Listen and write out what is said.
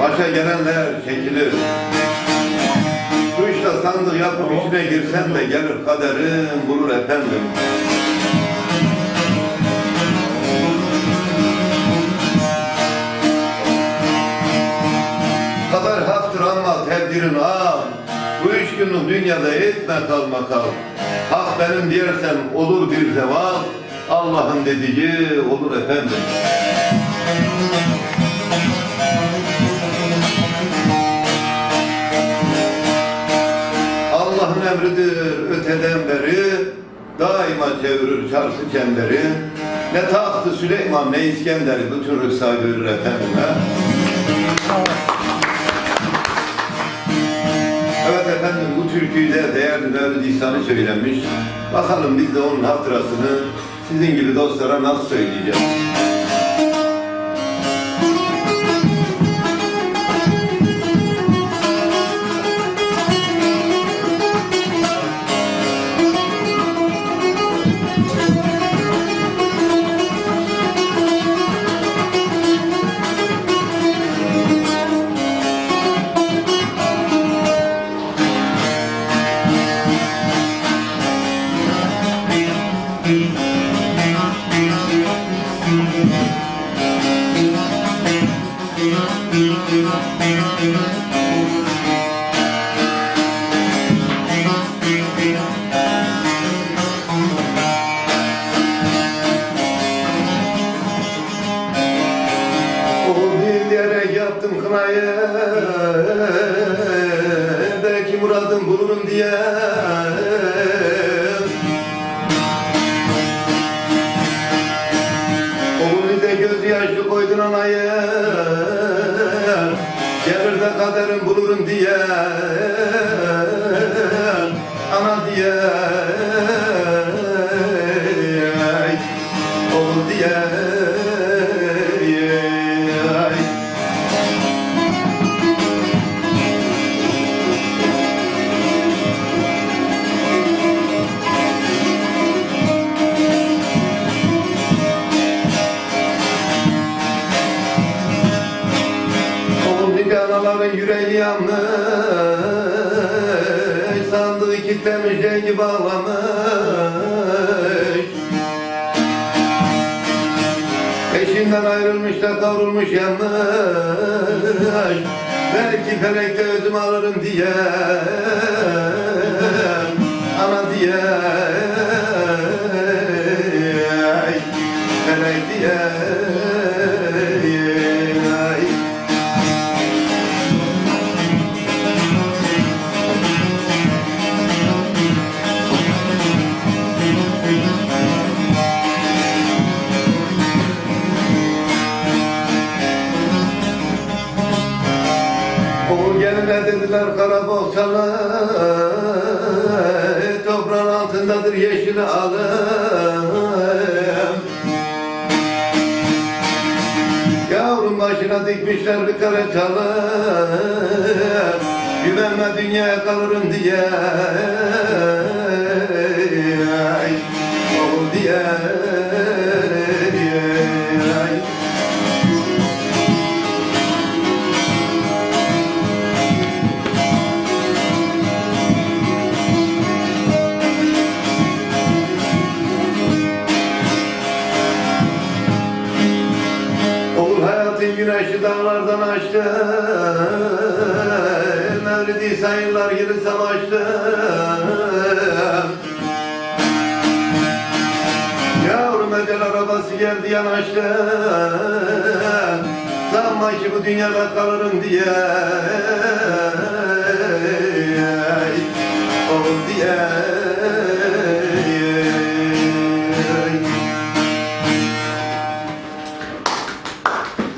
Başa gelenler çekilir. Bu işte sandık yapıp içine girsen de gelir kaderin bulur efendim. Kader haktır ama tedbirin al. Bu üç günlük dünyada etme kalma kal. Hak benim diyersen olur bir zeval. Allah'ın dediği olur efendim. Allah'ın emridir öteden beri Daima çevirir çarşı çemberi Ne tahtı Süleyman ne İskender'i Bütün rüksayı verir efendim ha? Evet efendim bu türküyü de değerli Mevlid İhsan'ı söylemiş. Bakalım biz de onun hatırasını sizin gibi dostlara nasıl söyleyeceğiz? Yaptım kınayı Belki muradım bulurum diye. Oğlum de göz yaşı koydun anayı Gelir de kaderim bulurum diye. Ana diye Anaların yüreği yanmış Sandığı kilitlemiş rengi bağlamış. Eşinden ayrılmış da kavrulmuş yanmış. Belki felekte özüm alırım diye Ana diye. Felek diye Geline dediler kara bohçalı Toprağın altındadır yeşil alım Yavrum başına dikmişler bir kare çalı Güvenme dünyaya kalırım diye Oğul diye güneşi dağlardan açtı. Mevlid İsa yıllar gibi savaştı. Yavrum ecel arabası geldi yanaştı. Sanma ki bu dünyada kalırım diye. Oğul diye